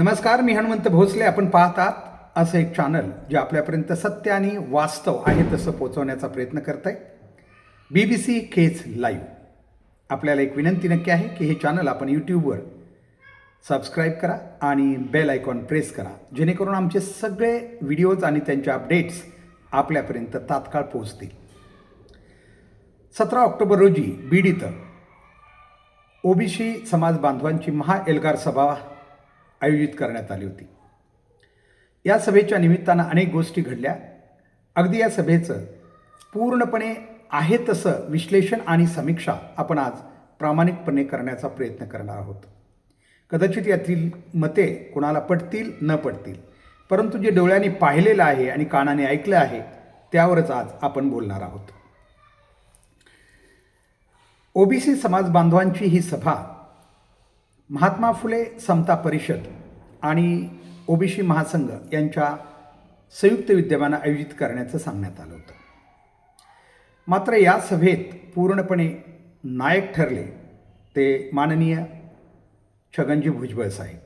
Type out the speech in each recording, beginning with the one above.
नमस्कार मी हनुमंत भोसले. आपण पाहतात असं एक चॅनल जे आपल्यापर्यंत सत्य आणि वास्तव आहे तसं पोहोचवण्याचा प्रयत्न करत आहे बी बी सी केच लाईव्ह आपल्याला एक विनंती नक्की आहे की हे चॅनल आपण यूट्यूबवर सबस्क्राईब करा आणि बेल आयकॉन प्रेस करा. जेणेकरून आमचे सगळे व्हिडिओज आणि त्यांचे अपडेट्स आपल्यापर्यंत तात्काळ पोहोचतील. सतरा ऑक्टोबर रोजी बीड इथं ओबीसी समाज बांधवांची महा एल्गार सभा आयोजित करण्यात आली होती. या सभेच्या निमित्तानं अनेक गोष्टी घडल्या. अगदी या सभेचं पूर्णपणे आहे तसं विश्लेषण आणि समीक्षा आपण आज प्रामाणिकपणे करण्याचा प्रयत्न करणार आहोत. कदाचित यातील मते कोणाला पटतील न पटतील परंतु जे डोळ्यांनी पाहिलेलं आहे आणि कानाने ऐकलं आहे त्यावरच आज आपण बोलणार आहोत. ओबीसी समाज बांधवांची ही सभा महात्मा फुले समता परिषद आणि ओबीसी महासंघ यांच्या संयुक्त विद्यमानं आयोजित करण्याचं सांगण्यात आलं होतं. मात्र या सभेत पूर्णपणे नायक ठरले ते माननीय छगनजी भुजबळ साहेब.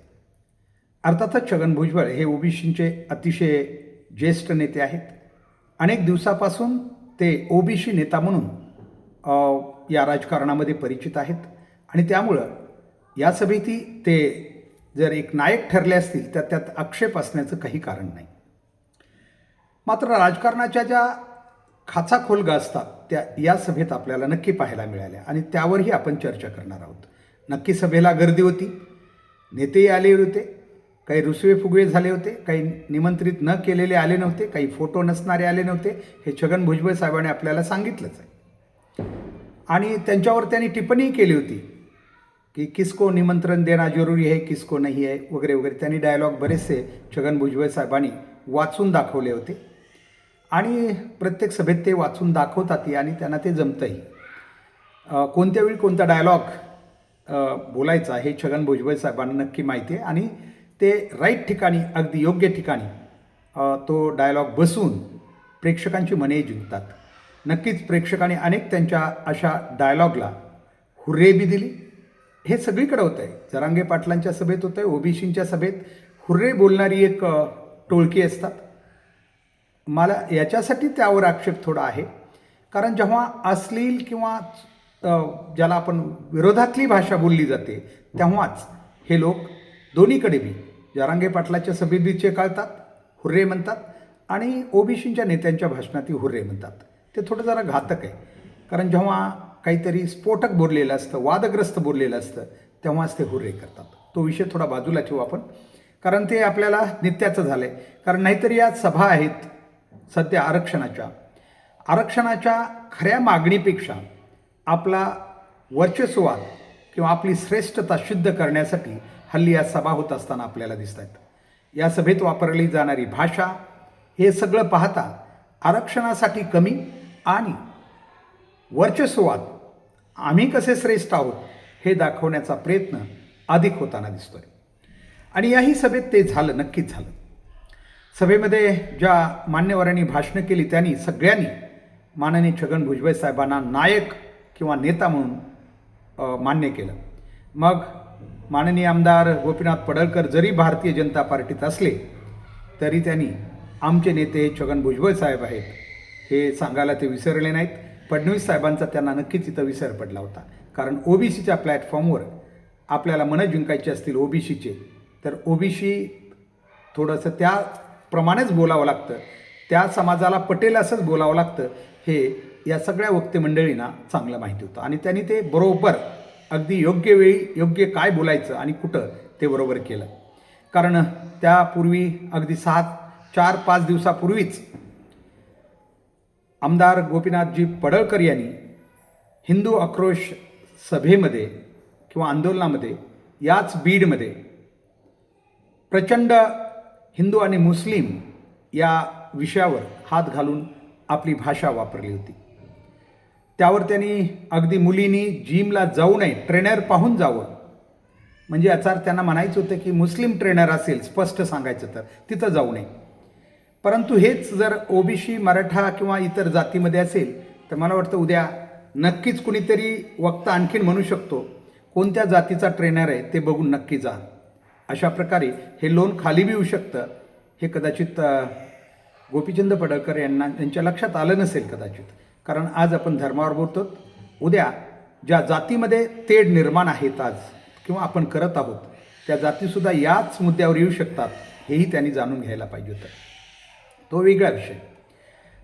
अर्थातच छगन भुजबळ हे ओबीसींचे अतिशय ज्येष्ठ नेते आहेत. अनेक दिवसापासून ते ओबीसी नेता म्हणून या राजकारणामध्ये परिचित आहेत आणि त्यामुळं या समिती ते जर एक नायक ठरले असतील तर त्यात आक्षेप असण्याचं काही कारण नाही. मात्र राजकारणाच्या ज्या खाचा खोलगा असतात त्या या सभेत आपल्याला नक्की पाहायला मिळाल्या आणि त्यावरही आपण चर्चा करणार आहोत. नक्की सभेला गर्दी होती. नेतेही आले होते काही रुसवे फुगवे झाले होते काही निमंत्रित न केलेले आले नव्हते काही फोटो नसणारे आले नव्हते हे छगन भुजबळ साहेबांनी आपल्याला सांगितलंच आहे. आणि त्यांच्यावर त्यांनी टिप्पणी केली होती की किसको निमंत्रण देना जरुरी आहे किसको नाही आहे वगैरे वगैरे त्यांनी डायलॉग बरेचसे छगन भुजबळ साहेबांनी वाचून दाखवले होते. आणि प्रत्येक सभेत ते वाचून दाखवतातही आणि त्यांना ते जमतंही कोणत्या वेळी कोणता डायलॉग बोलायचा हे छगन भुजबळ साहेबांना नक्की माहिती आहे. आणि ते राईट ठिकाणी अगदी योग्य ठिकाणी तो डायलॉग बसून प्रेक्षकांची मने जिंकतात. नक्कीच प्रेक्षकांनी अनेक त्यांच्या अशा डायलॉगला हुर्रेबी दिली. हे सगळीकडे होतं आहे जरांगे पाटलांच्या सभेत होतं आहे ओबीसींच्या सभेत. हुर्रे बोलणारी एक टोळकी असतात. मला याच्यासाठी त्यावर आक्षेप थोडा आहे. कारण जेव्हा अश्लील किंवा ज्याला आपण विरोधातली भाषा बोलली जाते तेव्हाच हे लोक दोन्हीकडे बी जरांगे पाटलाच्या सभेत बी चेकाळतात हुर्रे म्हणतात आणि ओबीसींच्या नेत्यांच्या भाषणातही हुर्रे म्हणतात. ते थोडं जरा घातक आहे. कारण जेव्हा काहीतरी स्फोटक बोललेलं असतं वादग्रस्त बोललेलं असतं तेव्हाच ते हुर्रे करतात. तो विषय थोडा बाजूला ठेवू आपण. कारण ते आपल्याला नित्याचं झालं आहे कारण नाहीतर या सभा आहेत सध्या आरक्षणाच्या. आरक्षणाच्या खऱ्या मागणीपेक्षा आपला वर्चस्ववाद किंवा आपली श्रेष्ठता सिद्ध करण्यासाठी हल्ली या सभा होत असताना आपल्याला दिसत आहेत या सभेत वापरली जाणारी भाषा हे सगळं पाहता आरक्षणासाठी कमी आणि वर्चस्ववाद आम्ही कसे श्रेष्ठ आहोत हे दाखवण्याचा प्रयत्न अधिक होताना दिसतोय. आणि याही सभेत ते झालं नक्कीच झालं. सभेमध्ये ज्या मान्यवरांनी भाषणं केली त्यांनी सगळ्यांनी माननीय छगन भुजबळ साहेबांना नायक किंवा नेता म्हणून मान्य केलं. मग माननीय आमदार गोपीनाथ पडळकर जरी भारतीय जनता पार्टीत असले तरी त्यांनी आमचे नेते छगन भुजबळ साहेब आहेत हे सांगायला ते विसरले नाहीत. फडणवीस साहेबांचा त्यांना नक्कीच इथं विसर पडला होता. कारण ओबीसीच्या प्लॅटफॉर्मवर आपल्याला मनं जिंकायची असतील ओबीसीचे तर ओबीसी थोडंसं त्याप्रमाणेच बोलावं लागतं. त्या समाजाला पटेल असंच बोलावं लागतं. हे या सगळ्या वक्ते मंडळींना चांगलं माहिती होतं. आणि त्यांनी ते बरोबर अगदी योग्य वेळी योग्य काय बोलायचं आणि कुठं ते बरोबर केलं. कारण त्यापूर्वी अगदी सात चार पाच दिवसापूर्वीच आमदार गोपीनाथजी पडळकर यांनी हिंदू आक्रोश सभेमध्ये किंवा आंदोलनामध्ये याच बीडमध्ये प्रचंड हिंदू आणि मुस्लिम या विषयावर हात घालून आपली भाषा वापरली होती. त्यावर त्यांनी अगदी मुलींनी जिमला जाऊ नये ट्रेनर पाहून जावं. म्हणजे याचा त्यांना म्हणायचं होतं की मुस्लिम ट्रेनर असेल स्पष्ट सांगायचं तर तिथं जाऊ नये. परंतु हेच जर ओबीसी मराठा किंवा इतर जातीमध्ये असेल तर मला वाटतं उद्या नक्कीच कुणीतरी वक्ता आणखीन म्हणू शकतो कोणत्या जातीचा ट्रेनर आहे ते बघून नक्की जा. अशा प्रकारे हे लोन खाली बी येऊ शकतं. हे कदाचित गोपीचंद पडळकर यांना यांच्या लक्षात आलं नसेल कदाचित. कारण आज आपण धर्मावर बोलतो. उद्या ज्या जातीमध्ये तेढ निर्माण आहेत आज किंवा आपण करत आहोत त्या जातीसुद्धा याच मुद्द्यावर येऊ शकतात हेही त्यांनी जाणून घ्यायला पाहिजे होतं. तो वेगळा विषय.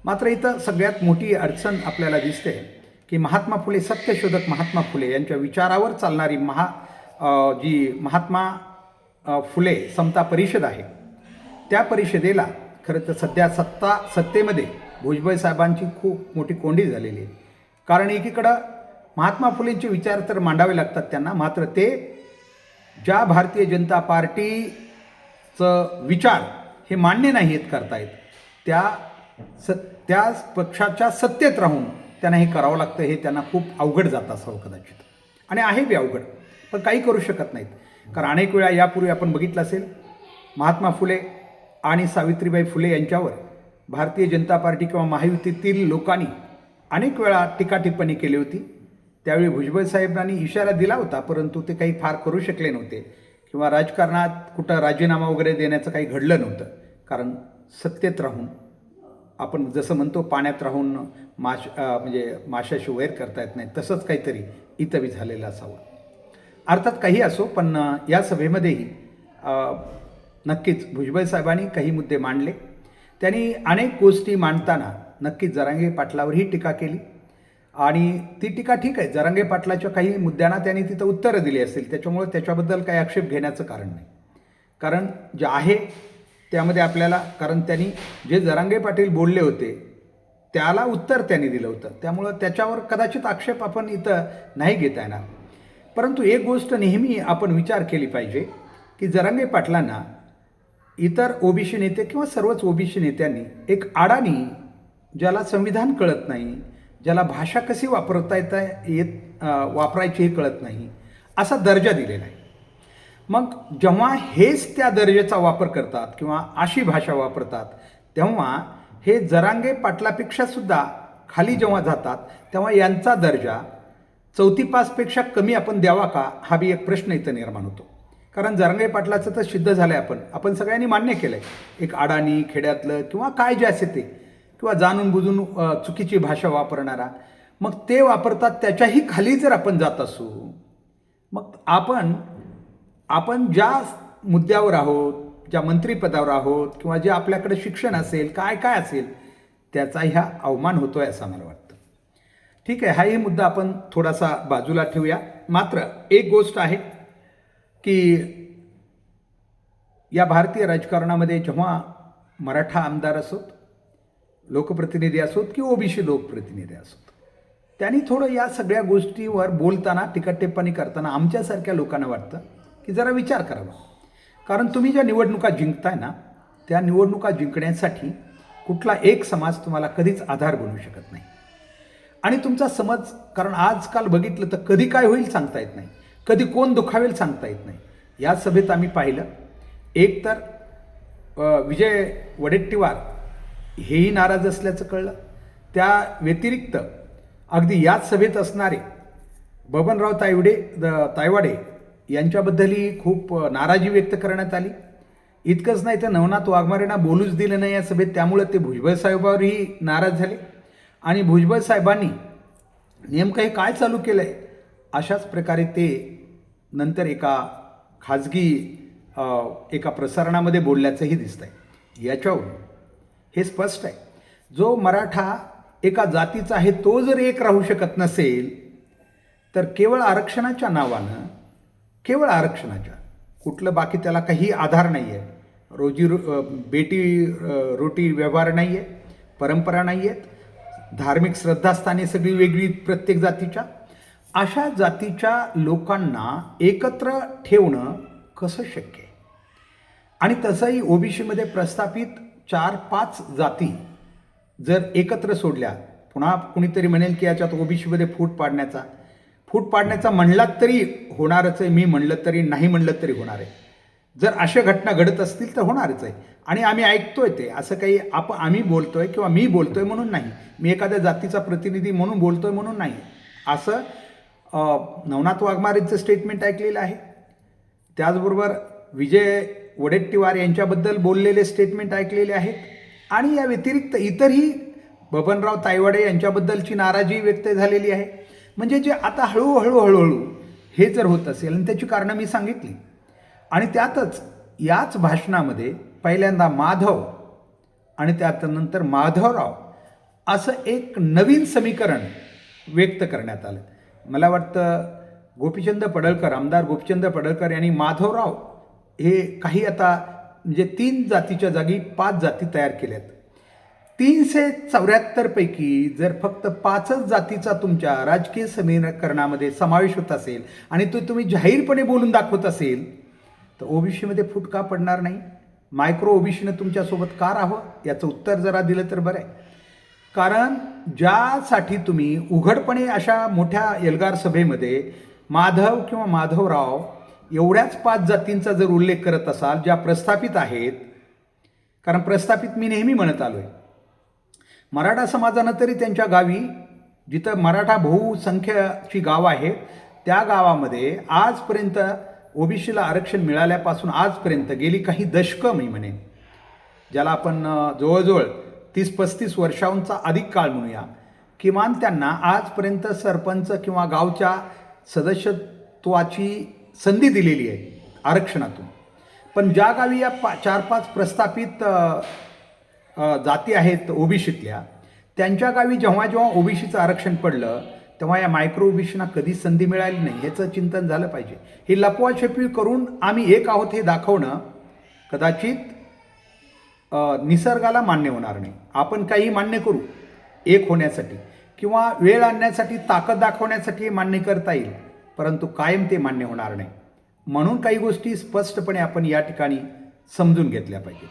मात्र इथं सगळ्यात मोठी अडचण आपल्याला दिसते की महात्मा फुले सत्यशोधक महात्मा फुले यांच्या विचारावर चालणारी महा जी महात्मा फुले समता परिषद आहे त्या परिषदेला खरं तर सध्या सत्ता सत्तेमध्ये भुजबळ साहेबांची खूप मोठी कोंडी झालेली आहे. कारण एकीकडं महात्मा फुलेंचे विचार तर मांडावे लागतात त्यांना मात्र ते ज्या भारतीय जनता पार्टीचं विचार हे मान्य नाही आहेत करतायत. त्या स त्या पक्षाच्या सत्तेत राहून त्यांना हे करावं लागतं हे त्यांना खूप अवघड जात असावं कदाचित. आणि आहे बी अवघड पण काही करू शकत नाहीत. कारण अनेक वेळा यापूर्वी आपण बघितलं असेल महात्मा फुले आणि सावित्रीबाई फुले यांच्यावर भारतीय जनता पार्टी किंवा महायुतीतील लोकांनी अनेक वेळा टीका टिप्पणी केली होती. त्यावेळी भुजबळ साहेबांनी इशारा दिला होता परंतु ते काही फार करू शकले नव्हते. किंवा राजकारणात कुठं राजीनामा वगैरे देण्याचं काही घडलं नव्हतं. कारण सत्तेत राहून आपण जसं म्हणतो पाण्यात राहून माश म्हणजे माशाशी वैर करता येत नाही तसंच काहीतरी इथं बी झालेलं असावं. अर्थात काही असो पण या सभेमध्येही नक्कीच भुजबळ साहेबांनी काही मुद्दे मांडले. त्यांनी अनेक गोष्टी मांडताना नक्कीच जरांगे पाटलावरही टीका केली. आणि ती टीका ठीक आहे जरांगे पाटलाच्या काही मुद्द्यांना त्यांनी तिथं उत्तरं दिली असतील त्याच्यामुळे त्याच्याबद्दल काही आक्षेप घेण्याचं कारण नाही. कारण जे आहे त्यामध्ये आपल्याला कारण त्यांनी जे जरांगे पाटील बोलले होते त्याला उत्तर त्यांनी दिलं होतं. त्यामुळं त्याच्यावर कदाचित आक्षेप आपण इथं नाही घेता येणार. परंतु एक गोष्ट नेहमी आपण विचार केली पाहिजे की जरांगे पाटलांना इतर ओबीसी नेते किंवा सर्वच ओबीसी नेत्यांनी एक आडानी ज्याला संविधान कळत नाही ज्याला भाषा कशी वापरता येता येत वापरायची हे कळत नाही असा दर्जा दिलेला आहे. मग जेव्हा हेच त्या दर्जेचा वापर करतात किंवा अशी भाषा वापरतात तेव्हा हे जरांगे पाटलापेक्षा सुद्धा खाली जेव्हा जातात तेव्हा यांचा दर्जा चौथी पासपेक्षा कमी आपण द्यावा का हा बी एक प्रश्न इथं निर्माण होतो. कारण जरांगे पाटलाचं तर सिद्ध झालं आहे आपण. आपण सगळ्यांनी मान्य केलं आहे एक अडाणी खेड्यातलं किंवा काय जे असे ते किंवा जाणून बुजून चुकीची भाषा वापरणारा मग ते वापरतात त्याच्याही खाली जर आपण जात असू मग आपण आपण ज्या मुद्द्यावर आहोत ज्या मंत्रिपदावर आहोत किंवा जे आपल्याकडे शिक्षण असेल काय काय असेल त्याचा ह्या अवमान होतो आहे असं मला वाटतं. ठीक आहे हाही मुद्दा आपण थोडासा बाजूला ठेवूया. मात्र एक गोष्ट आहे की या भारतीय राजकारणामध्ये जेव्हा मराठा आमदार असोत लोकप्रतिनिधी असोत की ओबीसी लोकप्रतिनिधी असोत त्यांनी थोडं या सगळ्या गोष्टीवर बोलताना टीका करताना आमच्यासारख्या लोकांना वाटतं की जरा विचार करावा कारण तुम्ही ज्या निवडणुका जिंकताय ना त्या निवडणुका जिंकण्यासाठी कुठला एक समाज तुम्हाला कधीच आधार बनू शकत नाही. आणि तुमचा समज कारण आजकाल बघितलं तर कधी काय होईल सांगता येत नाही. कधी कोण दुखावेल सांगता येत नाही. या सभेत आम्ही पाहिलं एक तर विजय वडेट्टीवार हेही नाराज असल्याचं कळलं. त्या व्यतिरिक्त अगदी याच सभेत असणारे बबनराव तायवडे द- तायवाडे यांच्याबद्दलही खूप नाराजी व्यक्त करण्यात आली. इतकंच नाही तर नवनाथ वाघमारेंना बोलूच दिलं नाही या सभेत. त्यामुळं ते भुजबळ साहेबावरही नाराज झाले. आणि भुजबळ साहेबांनी नेमकं हे काय चालू केलं आहे अशाच प्रकारे ते नंतर एका खाजगी एका प्रसारणामध्ये बोलल्याचंही दिसतं आहे याच्यावरून हे स्पष्ट आहे. जो मराठा एका जातीचा आहे तो जर एक राहू शकत नसेल तर केवळ आरक्षणाच्या नावानं केवळ आरक्षणाच्या कुठलं बाकी त्याला काही आधार नाही आहे रोजी रो बेटी रोटी व्यवहार नाही आहे परंपरा नाही आहेत धार्मिक श्रद्धास्थाने सगळी वेगळी प्रत्येक जातीच्या. अशा जातीच्या लोकांना एकत्र ठेवणं कसं शक्य? आहे आणि तसंही ओबीसीमध्ये प्रस्थापित चार पाच जाती जर एकत्र सोडल्या पुन्हा कुणीतरी म्हणेल की याच्यात ओबीसीमध्ये फूट पाडण्याचा फूट पाडण्याचा म्हणलात तरी होणारच आहे मी म्हणलं तरी नाही म्हणलं तरी होणार आहे. जर अशा घटना घडत असतील तर होणारच आहे. आणि आम्ही ऐकतोय ते. असं काही आप आम्ही बोलतोय किंवा मी बोलतोय म्हणून नाही. मी एखाद्या जातीचा प्रतिनिधी म्हणून बोलतोय म्हणून नाही. असं नवनाथ वाघमारेंचं स्टेटमेंट ऐकलेलं आहे. त्याचबरोबर विजय वडेट्टीवार यांच्याबद्दल बोललेले स्टेटमेंट ऐकलेले आहेत. आणि या व्यतिरिक्त इतरही बबनराव तायवाडे यांच्याबद्दलची नाराजी व्यक्त झालेली आहे. म्हणजे जे आता हळूहळू हळूहळू हे जर होत असेल आणि त्याची कारणं मी सांगितली. आणि त्यातच याच भाषणामध्ये पहिल्यांदा माधव आणि त्यानंतर माधवराव असं एक नवीन समीकरण व्यक्त करण्यात आलं. मला वाटतं गोपीचंद पडळकर आमदार गोपीचंद पडळकर यांनी माधवराव हे काही आता म्हणजे तीन जातीच्या जागी पाच जाती तयार केल्यात. तीनशे चौऱ्याहत्तरपैकी जर फक्त पाचच जातीचा तुमच्या राजकीय समीकरणामध्ये समावेश होत असेल आणि तो तुम्ही जाहीरपणे बोलून दाखवत असेल तर ओबीसीमध्ये फूट का पडणार नाही? मायक्रो ओबीसीनं तुमच्यासोबत का राहावं? याचं उत्तर जरा दिलं तर बरं आहे. कारण ज्यासाठी तुम्ही उघडपणे अशा मोठ्या एल्गार सभेमध्ये माधव किंवा माधवराव एवढ्याच पाच जातींचा जर उल्लेख करत असाल ज्या प्रस्थापित आहेत कारण प्रस्थापित मी नेहमी म्हणत आलो आहे मराठा समाजानं तरी त्यांच्या गावी जिथं मराठा बहुसंख्याची गाव आहे त्या गावामध्ये आजपर्यंत ओबीसीला आरक्षण मिळाल्यापासून आजपर्यंत गेली काही दशकं मी म्हणेन ज्याला आपण जवळजवळ तीस पस्तीस वर्षांचा अधिक काळ म्हणूया. किमान त्यांना आजपर्यंत सरपंच किंवा गावच्या सदस्यत्वाची संधी दिलेली आहे आरक्षणातून. पण ज्या गावी या पा चार पाच प्रस्थापित जाती आहेत ओबीसीतल्या त्यांच्या गावी जेव्हा जेव्हा ओबीसीचं आरक्षण पडलं तेव्हा या मायक्रो ओबीसीना कधीच संधी मिळाली नाही. ह्याचं चिंतन झालं पाहिजे. ही लपवाछपी करून आम्ही एक आहोत हे दाखवणं कदाचित निसर्गाला मान्य होणार नाही. आपण काही मान्य करू एक होण्यासाठी किंवा वेळ आणण्यासाठी ताकद दाखवण्यासाठी हे मान्य करता येईल परंतु कायम ते मान्य होणार नाही. म्हणून काही गोष्टी स्पष्टपणे आपण या ठिकाणी समजून घेतल्या पाहिजेत.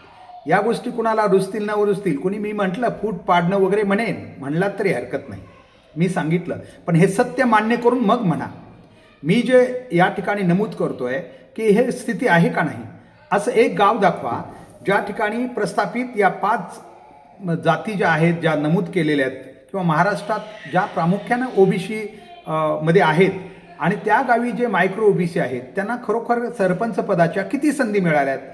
या गोष्टी कुणाला रुजतील न रुजतील कोणी मी म्हटलं फूट पाडणं वगैरे म्हणेन म्हणलात तरी हरकत नाही. मी सांगितलं पण हे सत्य मान्य करून मग म्हणा. मी जे या ठिकाणी नमूद करतोय की हे स्थिती आहे का नाही असं एक गाव दाखवा ज्या ठिकाणी प्रस्थापित या पाच जाती ज्या आहेत ज्या नमूद केलेल्या आहेत किंवा महाराष्ट्रात ज्या प्रामुख्यानं ओबीसी मध्ये आहेत आणि त्या गावी जे मायक्रो ओबीसी आहेत त्यांना खरोखर सरपंच पदाच्या किती संधी मिळाल्या आहेत?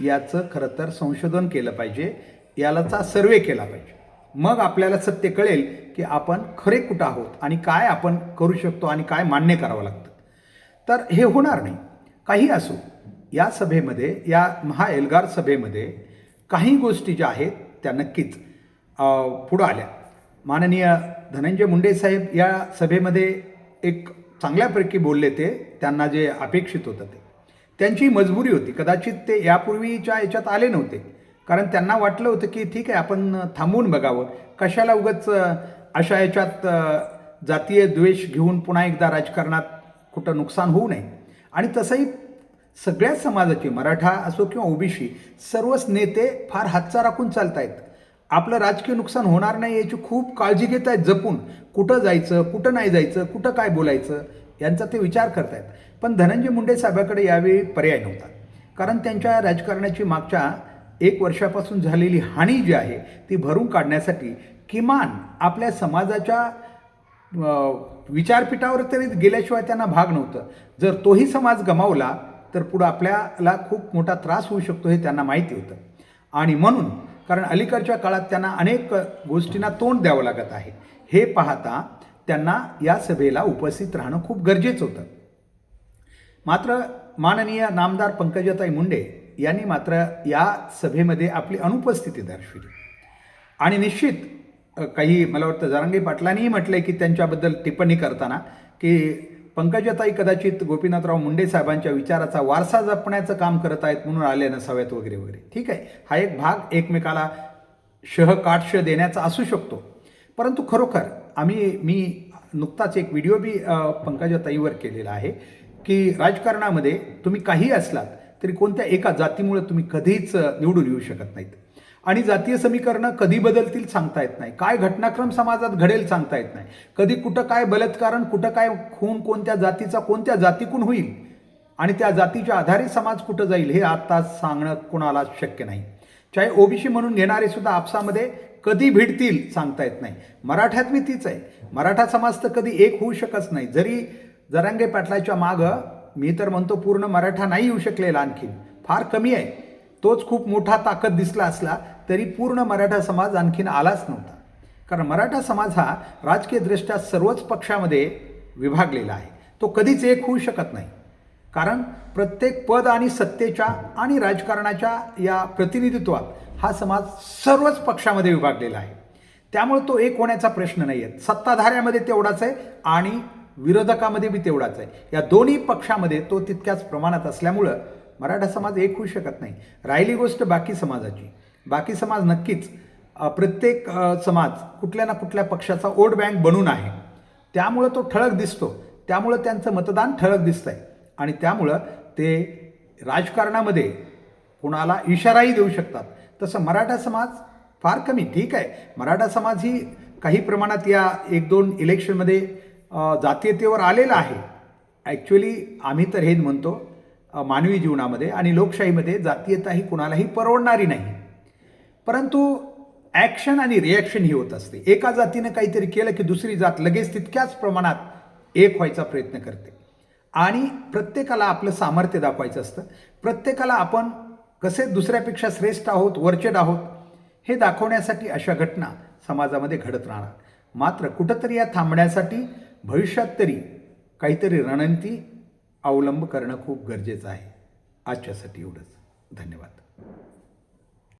याचं खरं तर संशोधन केलं पाहिजे यालाचा सर्वे केला पाहिजे. मग आपल्याला सत्य कळेल की आपण खरे कुठं आहोत आणि काय आपण करू शकतो आणि काय मान्य करावं लागतं. तर हे होणार नाही. काही असो या सभेमध्ये या महा एल्गार सभेमध्ये काही गोष्टी ज्या आहेत त्या नक्कीच पुढं आल्या. माननीय धनंजय मुंडे साहेब या सभेमध्ये एक चांगल्यापैकी बोलले ते त्यांना जे अपेक्षित होतं ते. त्यांची मजबुरी होती. कदाचित ते यापूर्वीच्या याच्यात आले नव्हते. कारण त्यांना वाटलं होतं की ठीक आहे आपण थांबवून बघावं. कशाला उगाच अशा याच्यात जातीय द्वेष घेऊन पुन्हा एकदा राजकारणात कुठं नुकसान होऊ नये. आणि तसंही सगळ्याच समाजाचे मराठा असो किंवा ओबीसी सर्वच नेते फार हातचा राखून चालत आहेत आपलं राजकीय नुकसान होणार नाही याची खूप काळजी घेत आहेत जपून. कुठं जायचं कुठं नाही जायचं कुठं काय बोलायचं यांचा ते विचार करतायत. पण धनंजय मुंडे साहेबाकडे यावेळी पर्याय नव्हता. कारण त्यांच्या राजकारणाची मागच्या एक वर्षापासून झालेली हानी जी आहे ती भरून काढण्यासाठी किमान आपल्या समाजाच्या विचारपीठावर तरी गेल्याशिवाय त्यांना भाग नव्हतं. जर तोही समाज गमावला तर पुढं आपल्याला खूप मोठा त्रास होऊ शकतो हे त्यांना माहिती होतं. आणि म्हणून कारण अलीकडच्या काळात त्यांना अनेक गोष्टींना तोंड द्यावं लागत आहे. हे पाहता त्यांना या सभेला उपस्थित राहणं खूप गरजेचं होतं. मात्र माननीय नामदार पंकजाताई मुंडे यांनी मात्र या सभेमध्ये आपली अनुपस्थिती दर्शविली. आणि निश्चित काही मला वाटतं जारंगी पाटलांनीही म्हटलंय की त्यांच्याबद्दल टिप्पणी करताना की पंकजाताई कदाचित गोपीनाथराव मुंडे साहेबांच्या विचाराचा वारसा जपण्याचं काम करत आहेत म्हणून आले नसाव्यात वगैरे वगैरे. ठीक आहे हा एक भाग एकमेकाला शह काटश देण्याचा असू शकतो. परंतु खरोखर आम्ही मी नुकताच एक व्हिडिओ बी पंकजा पंकजाताईवर केलेला आहे की राजकारणामध्ये तुम्ही काही असलात तरी कोणत्या एका जातीमुळे तुम्ही कधीच निवडून येऊ शकत नाहीत. आणि जातीय समीकरणं कधी बदलतील सांगता येत नाही. काय घटनाक्रम समाजात घडेल सांगता येत नाही. कधी कुठं काय बलात्कारण कुठं काय खून कोणत्या जातीचा कोणत्या जातीकून होईल आणि त्या जातीच्या आधारे समाज कुठं जाईल हे आत्ता सांगणं कोणाला शक्य नाही. चाहे ओबीसी म्हणून घेणारे सुद्धा आपसामध्ये कधी भिडतील सांगता येत नाही. मराठ्यात मी तीच आहे. मराठा समाज तर कधी एक होऊ शकत नाही. जरी जरांगे पाटलाच्या मागं मी तर म्हणतो पूर्ण मराठा नाही येऊ शकलेला आणखीन. फार कमी आहे. तोच खूप मोठा ताकद दिसला असला तरी पूर्ण मराठा समाज आणखीन आलाच नव्हता. कारण मराठा समाज हा राजकीयदृष्ट्या सर्वच पक्षामध्ये विभागलेला आहे. तो कधीच एक होऊ शकत नाही. कारण प्रत्येक पद आणि सत्तेच्या आणि राजकारणाच्या या प्रतिनिधित्वात हा समाज सर्वच पक्षामध्ये विभागलेला आहे. त्यामुळे तो एक होण्याचा प्रश्न नाही आहे. सत्ताधाऱ्यामध्ये तेवढाच आहे आणि विरोधकामध्ये बी तेवढाच आहे. या दोन्ही पक्षामध्ये तो तितक्याच प्रमाणात असल्यामुळं मराठा समाज एक होऊ शकत नाही. राहिली गोष्ट बाकी समाजाची. बाकी समाज नक्कीच प्रत्येक समाज कुठल्या ना कुठल्या पक्षाचा वोट बँक बनून आहे. त्यामुळं तो ठळक दिसतो. त्यामुळं त्यांचं मतदान ठळक दिसतं आहे आणि त्यामुळं ते राजकारणामध्ये कोणाला इशाराही देऊ शकतात. तसं मराठा समाज फार कमी. ठीक आहे. मराठा समाज ही काही प्रमाणात या एक दोन इलेक्शनमध्ये जातीयतेवर आलेला आहे. ॲक्च्युली आम्ही तर हे म्हणतो मानवी जीवनामध्ये आणि लोकशाहीमध्ये जातीयता ही कुणालाही परवडणारी नाही. परंतु ॲक्शन आणि रिॲक्शन ही होत असते. एका जातीनं काहीतरी केलं की दुसरी जात लगेच तितक्याच प्रमाणात एक व्हायचा प्रयत्न करते. आणि प्रत्येकाला आपलं सामर्थ्य दाखवायचं असतं. प्रत्येकाला आपण कसे दुसऱ्यापेक्षा श्रेष्ठ आहोत वरचेड आहोत हे दाखवण्यासाठी अशा घटना समाजामध्ये घडत राहणार. मात्र कुठंतरी या थांबण्यासाठी भविष्यात तरी काहीतरी रणनीती अवलंब करणं खूप गरजेचं आहे. आजच्यासाठी एवढंच. धन्यवाद.